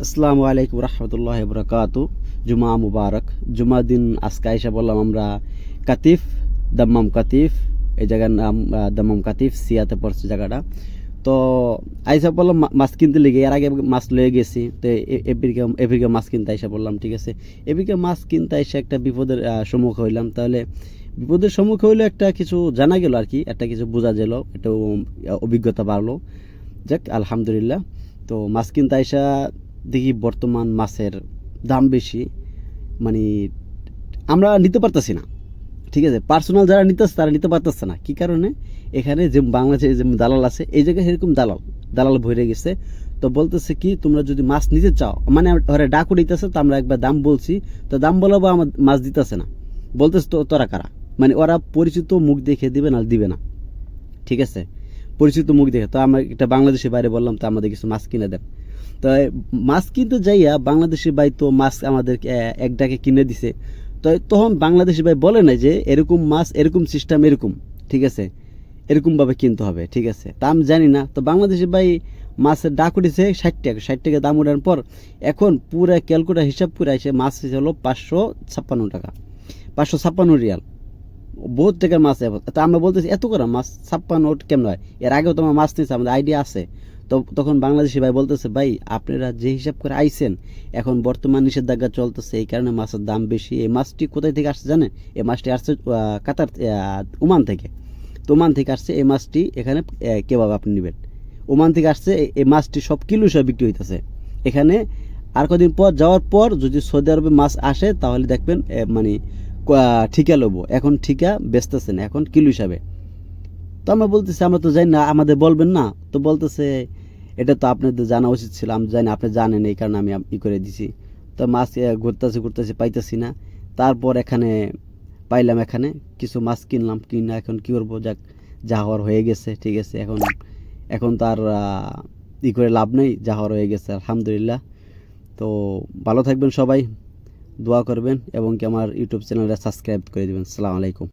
আসসালামু আলাইকুম রহমতুল্লাহ বরকাতু। জুমা মুবারক। জুমা দিন আজকে আইসা বললাম আমরা কাতিফ, দাম্মাম কাতিফ, এই জায়গার নাম দাম্মাম কাতিফ, সিয়াতে পড়ছে জায়গাটা। তো আইসা বললাম মাছ কিনতে লেগে, এর আগে মাছ লয়ে গেছি, তো এ- এবিকে এবিকে মাছ কিনতে আইসা বললাম, ঠিক আছে? এবিকে মাছ কিনতে আইসা একটা বিপদের সম্মুখ হইলাম। তাহলে বিপদের সম্মুখ হইলে একটা কিছু জানা গেল আর কি, একটা কিছু বোঝা গেল, একটু অভিজ্ঞতা বাড়লো। যাক, আলহামদুলিল্লাহ। তো মাছ কিনতে আইসা দেখি বর্তমান মাছের দাম বেশি মানে আমরা নিতে পারতেছি না। ঠিক আছে পার্সোনাল যারা নিতেছে তারা নিতে পারতেছে না। কি কারণে? এখানে যে বাংলাদেশে যে দালাল আছে, এই জায়গায় এরকম দালাল দালাল ভরে গেছে। তো বলতেছে কি, তোমরা যদি মাছ নিতে চাও মানে ওরা ডাকু দিতেছে, তো আমরা একবার দাম বলছি, তো দাম বলাবো আমার মাছ দিতেছে না। বলতেছে তো, তোরা কারা? মানে ওরা পরিচিত মুখ দেখে দিবে না দিবে না। ঠিক আছে? পরিচিত মুখ দেখে, তো আমরা একটা বাংলাদেশের বাইরে বললাম, তো আমাদের কিছু মাছ কিনে দেন। তো মাছ কিনতে যাইয়া বাংলাদেশি ভাই তো মাছ আমাদের এক ডাকে কিনে দিছে। তো তখন বাংলাদেশি ভাই বলে না যে এরকম মাছ এরকম সিস্টেম এরকম, ঠিক আছে? এরকমভাবে কিনতে হবে, ঠিক আছে? তা আমি জানি না। তো বাংলাদেশি ভাই মাছের ডাক উঠেছে ষাট টাকা ষাট টাকা দাম ওঠার পর এখন পুরা ক্যালকুলেটার হিসাব করে এসে মাছ হলো পাঁচশো ছাপ্পান্ন টাকা, পাঁচশো ছাপ্পান্ন রিয়াল। বহুত টাকার মাছ তা আমরা বলতেছি, এত করে মাছ ছাপ্পান্ন কেমন হয়? এর আগেও তোমার মাছ নিয়েছে, আমাদের আইডিয়া আছে। তো তখন বাংলাদেশি ভাই বলতেছে, ভাই, আপনারা যে হিসাব করে আইছেন, এখন বর্তমান নিষেধাজ্ঞা চলতেছে, এই কারণে মাছের দাম বেশি। এই মাছটি কোথায় থেকে আসছে জানেন? এই মাছটি আসছে কাতার ওমান থেকে। তো ওমান থেকে আসছে এই মাছটি, এখানে কেভাবে আপনি নেবেন। ওমান থেকে আসছে এই- এই মাছটি সব কিলো হিসাবে বিক্রি হইতেছে। এখানে আর কদিন পর, যাওয়ার পর যদি সৌদি আরবে মাছ আসে, তাহলে দেখবেন মানে ঠিকা লবো এখন ঠিকা বেচতেছে না এখন কিলো হিসাবে। তো আমরা বলতেছি, আমরা তো জানি না, আমাদের বলবেন না। তো বলতেছে, এটা তো আপনাদের জানা উচিত ছিল, আমি জানি, আপনি জানেন, এই কারণে আমি ই করে দিছি। তো মাছ ঘুরতেছি ঘুরতেছি, পাইতেছি না। তারপর এখানে পাইলাম এখানে, কিছু মাছ কিনলাম, কিনা এখন কী করব, যাক, যা হওয়ার হয়ে গেছে, ঠিক আছে, এখন এখন তার ই করে লাভ নেই, যা হওয়ার হয়ে গেছে, আলহামদুলিল্লাহ। তো ভালো থাকবেন সবাই, দোয়া করবেন, এবং কি আমার ইউটিউব চ্যানেলটা সাবস্ক্রাইব করে দেবেন। সালাম আলাইকুম।